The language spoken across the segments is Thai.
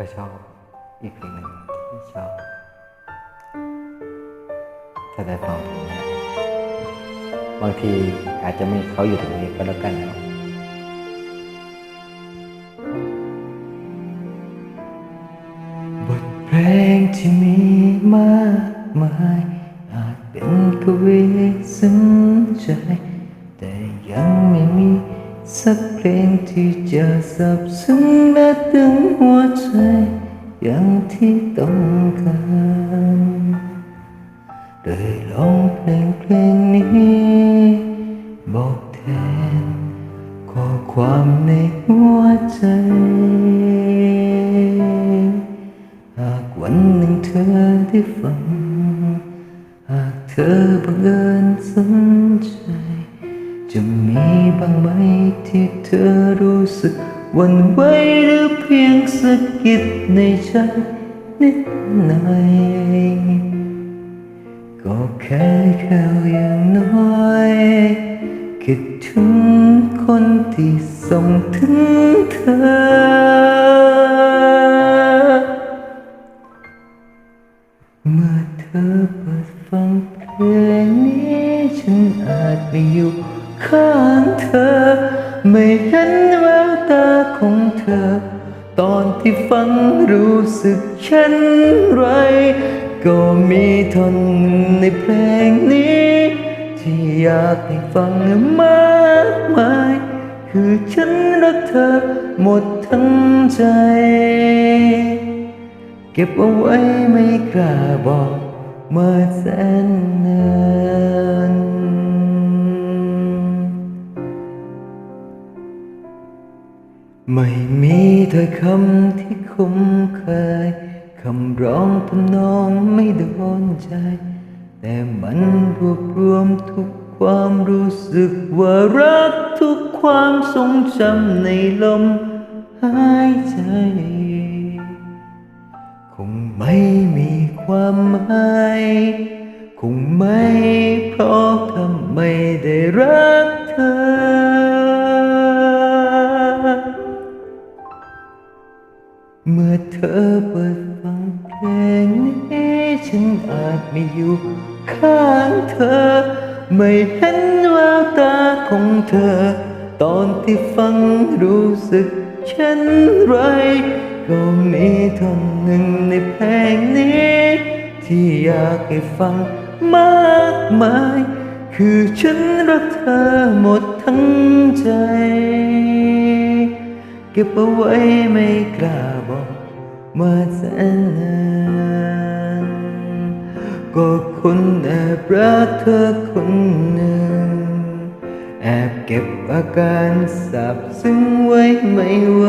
ก็ชอบอีกเพลงหนึ่งที่ชอบถ้าได้ฟังเพลงนี้บางทีอาจจะไม่เขาอยู่ตรงนี้ก็แล้วกันเนาะบทเพลงที่มีมากมายอาจเป็นกวีซึ้งใจ สักเพลงที่จะสับซึ้งและตึงหัวใจ อย่างที่ต้องการเลยลองเพลงเพลงนี้ บอกแทนข้อความในหัวใจ หากวันหนึ่งเธอได้ฟัง หากเธอบังเอิญสนใจ จะมีบ้างไหมที่เธอรู้สึกวันไหวหรือเพียงสะกิดในใจนิดหน่อยก็แค่แค่อย่างน้อย คิดถึงคนที่ส่งถึงเธอ เมื่อเธอเปิดฟังเพลงนี้ฉันอาจไม่อยู่ ข้างเธอ ไม่เห็นแววตาของเธอ ตอนที่ฟังรู้สึกเช่นไร ก็มีท่อนในเพลงนี้ ที่อยากให้ฟังมากมาย คือฉันรักเธอหมดทั้งใจ เก็บเอาไว้ไม่กล้าบอก เมื่อแสนนาน ไม่มีถ้อยคำที่คุ้มเคย คำร้องทำนองไม่โดนใจ แต่มันรวบรวมทุกความรู้สึกว่ารักทุกความทรงจำในลมหายใจ คงไม่มีความหมาย คงไม่เพราะทำไม่ได้รัก เมื่อเธอเปิดฟังเพลงนี้ฉันอาจไม่อยู่ข้างเธอ ไม่เห็นแววตาของเธอ ตอนที่ฟังรู้สึกเช่นไรก็มีท่อนหนึ่งในเพลงนี้ ที่อยากให้ฟังมากมาย คือฉันรักเธอหมดทั้งใจ เก็บเอาไว้ไม่กล้าบอก มาแสนานก็คนแอบรักเธอคนหนึ่ง แอบเก็บอาการสับซึ้งไว้ไม่ไหว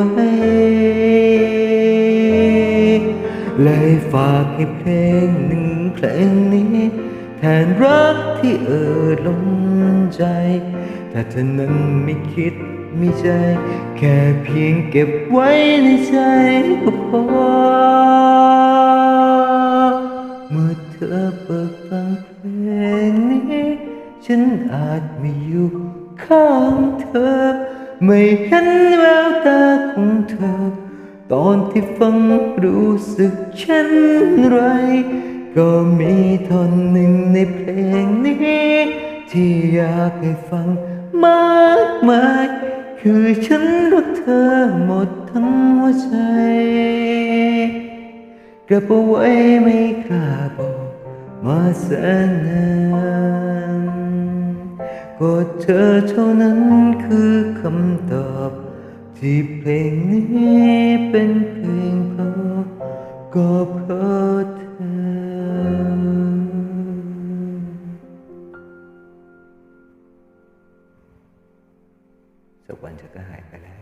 เลยฝากให้เพลงหนึ่งเพลงนี้ แทนรักที่เอ่อล้นใจถ้าเธอนั้นไม่คิด มีใจ แค่เพียงเก็บไว้ในใจก็พอ เมื่อเธอเปิดฟังเพลงนี้ ฉันอาจไม่อยู่ข้างเธอ ไม่เห็นแววตาของเธอ ตอนที่ฟังรู้สึกเช่นไร ก็มีท่อนหนึ่งในเพลงนี้ ที่อยากให้ฟังมากมาย คือฉันรักเธอหมดทั้งหัวใจเก็บเอาไว้ไม่กล้าบอกมาแสนนานก็เธอเท่านั้นคือคำตอบที่เพลงนี้เป็นเพลงเพราะก็เพราะ สักวันจะก็หายไปแล้ว